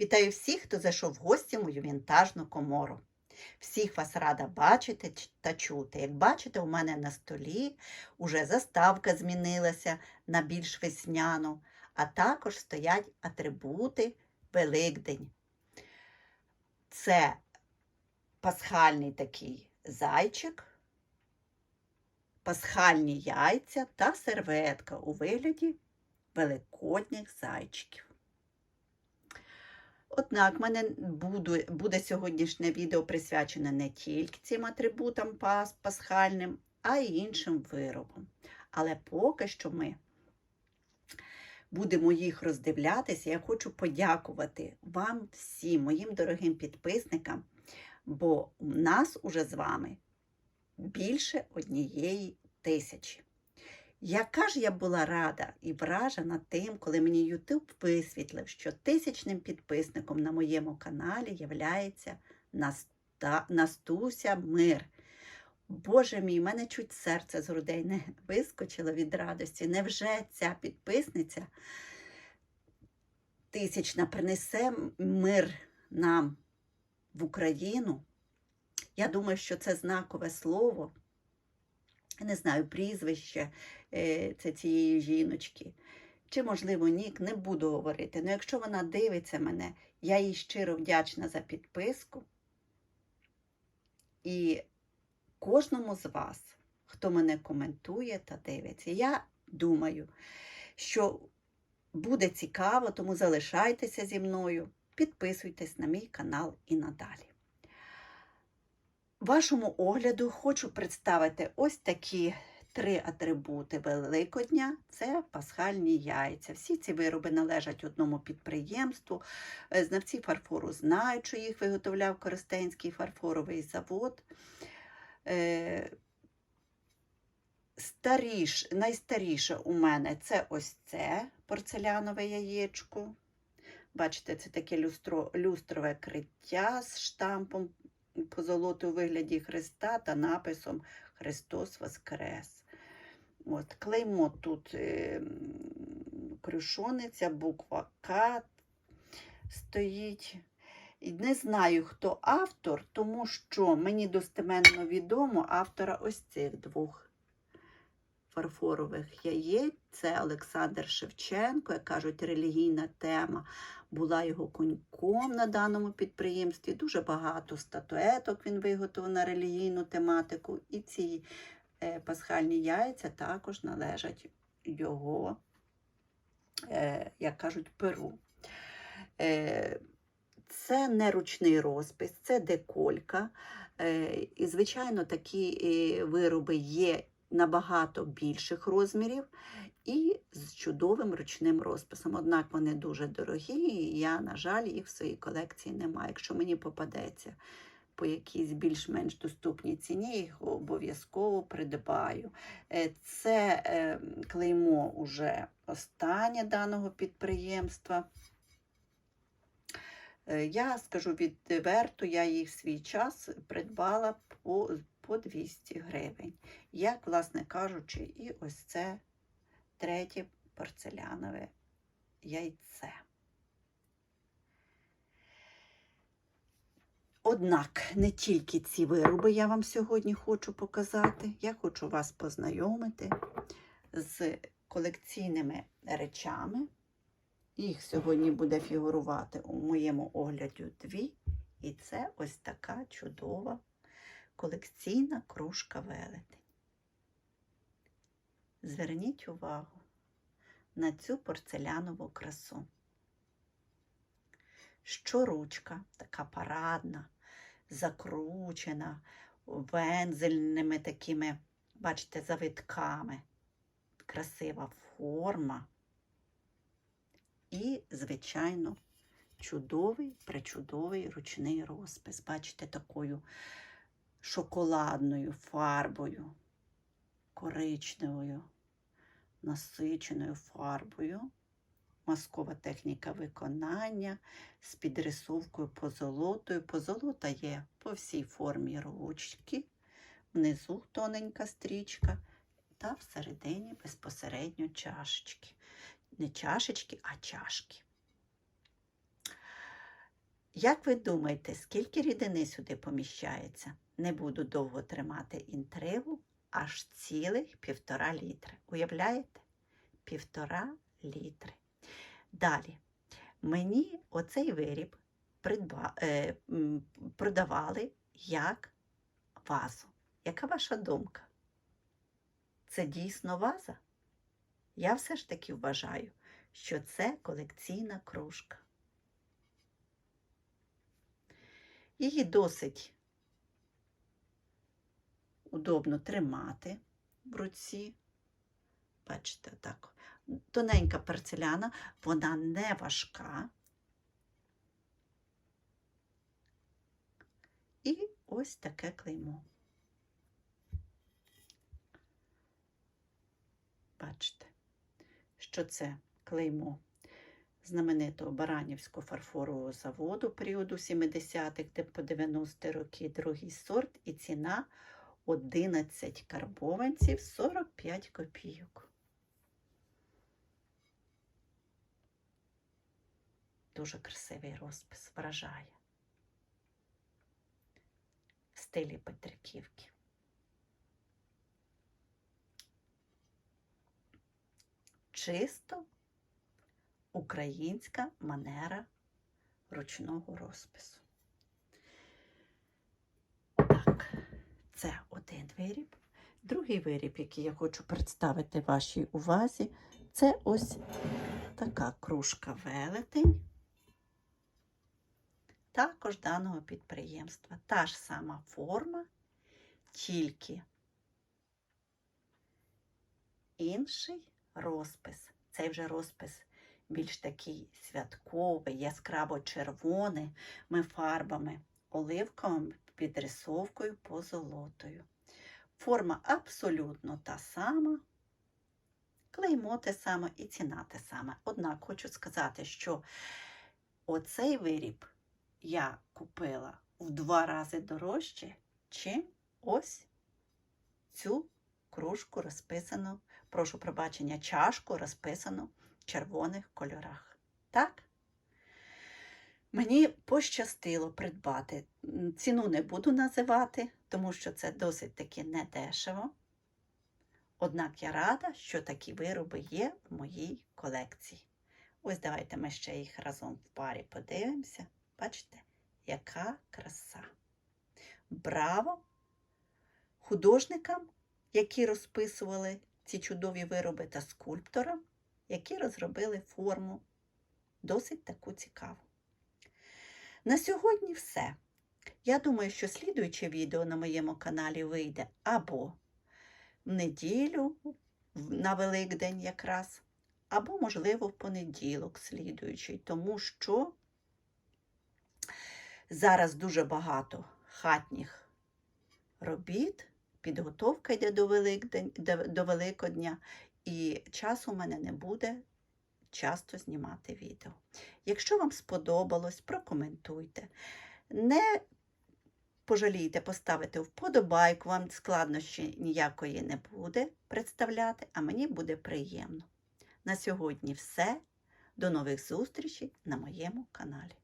Вітаю всіх, хто зайшов в гості в мою вінтажну комору. Всіх вас рада бачити та чути. Як бачите, у мене на столі уже заставка змінилася на більш весняну, а також стоять атрибути Великдень. Це пасхальний такий зайчик, пасхальні яйця та серветка у вигляді великодніх зайчиків. Однак мене буду, буде сьогоднішнє відео присвячене не тільки цим атрибутам пас, пасхальним, а й іншим виробам. Але поки що ми будемо їх роздивлятися, я хочу подякувати вам всім, моїм дорогим підписникам, бо у нас уже з вами більше однієї тисячі. Яка ж я була рада і вражена тим, коли мені YouTube висвітлив, що тисячним підписником на моєму каналі являється Настуся Мир. Боже мій, мене чуть серце з грудей не вискочило від радості. Невже ця підписниця тисячна принесе мир нам в Україну? Я думаю, що це знакове слово. Не знаю, прізвище е, це цієї жіночки. Чи, можливо, нік, не буду говорити. Ну, якщо вона дивиться мене, я їй щиро вдячна за підписку. І кожному з вас, хто мене коментує та дивиться, я думаю, що буде цікаво, тому залишайтеся зі мною, підписуйтесь на мій канал і надалі. Вашому огляду хочу представити ось такі три атрибути Великодня це пасхальні яйця. Всі ці вироби належать одному підприємству. Е, Знавці фарфору знають, що їх виготовляв Коростенський фарфоровий завод. Е, Старіш, найстаріше у мене це ось це порцелянове яєчко. Бачите, це таке люстро, люстрове криття з штампом позолоти у вигляді Христа та написом Христос Воскрес. От, клеймо тут е, крюшониця, буква К стоїть. І не знаю, хто автор, тому що мені достеменно відомо автора ось цих двох фарфорових яєць. Це Олександр Шевченко, як кажуть, релігійна тема була його коньком на даному підприємстві. Дуже багато статуеток він виготовив на релігійну тематику. І ці е, пасхальні яйця також належать його, е, як кажуть, перу. Е, це не ручний розпис, це деколька. І, звичайно, такі вироби є набагато більших розмірів і з чудовим ручним розписом. Однак вони дуже дорогі, і я, на жаль, їх в своїй колекції не маю. Якщо мені попадеться по якійсь більш-менш доступній ціні, їх обов'язково придбаю. Е, Це е, клеймо уже останнє даного підприємства. Е, Я скажу відверто, я їх свій час придбала по, по 200 гривень. Як, власне кажучи, і ось це третє порцелянове яйце. Однак не тільки ці вироби я вам сьогодні хочу показати, я хочу вас познайомити з колекційними речами. Їх сьогодні буде фігурувати у моєму огляді дві. І це ось така чудова колекційна кружка велетень. Зверніть увагу на цю порцелянову красу. Щоручка така парадна, закручена, вензельними такими, бачите, завитками. Красива форма. І, звичайно, чудовий, причудовий ручний розпис. Бачите, такою шоколадною фарбою, коричневою, насиченою фарбою. Маскова техніка виконання з підрисовкою позолотою. Позолота є по всій формі ручки, внизу тоненька стрічка та всередині безпосередньо чашечки. Не чашечки, а чашки. Як ви думаєте, скільки рідини сюди поміщається? Не буду довго тримати інтригу, аж цілих півтора літри. Уявляєте? Півтора літри. Далі. Мені оцей виріб придба, е, продавали як вазу. Яка ваша думка? Це дійсно ваза? Я все ж таки вважаю, що це колекційна кружка. Її досить удобно тримати в руці. Бачите, так. Тоненька порцеляна, вона не важка. І ось таке клеймо. Бачите, що це клеймо знаменитого Баранівського фарфорового заводу періоду 70-х де по 90-ті роки, другий сорт і ціна 11 карбованців 45 копійок. Дуже красивий розпис, вражає. В стилі Петриківки. Чисто українська манера ручного розпису. Так, це один виріб. Другий виріб, який я хочу представити вашій увазі, це ось така кружка велетень. Також даного підприємства. Та ж сама форма, тільки інший розпис. Цей вже розпис більш такий святковий, яскраво червоний, ми фарбами оливковими підрисовкою позолотою. Форма абсолютно та сама, клеймо те саме і ціна те саме. Однак хочу сказати, що оцей виріб я купила в два рази дорожче, чим ось цю кружку розписану, прошу пробачення, чашку розписану в червоних кольорах. Так? Мені пощастило придбати. Ціну не буду називати, тому що це досить таки недешево. Однак я рада, що такі вироби є в моїй колекції. Ось давайте ми ще їх разом в парі подивимося. Бачите, яка краса. Браво! Художникам, які розписували ці чудові вироби, та скульпторам, які розробили форму досить таку цікаву. На сьогодні все. Я думаю, що слідуюче відео на моєму каналі вийде або в неділю, на Великдень якраз, або, можливо, в понеділок слідуючий, тому що зараз дуже багато хатніх робіт, підготовка йде до, Великдень, до, Великодня, і часу у мене не буде часто знімати відео. Якщо вам сподобалось, прокоментуйте. Не пожалійте поставити вподобайку, вам складнощі ніякої не буде представляти, а мені буде приємно. На сьогодні все. До нових зустрічей на моєму каналі.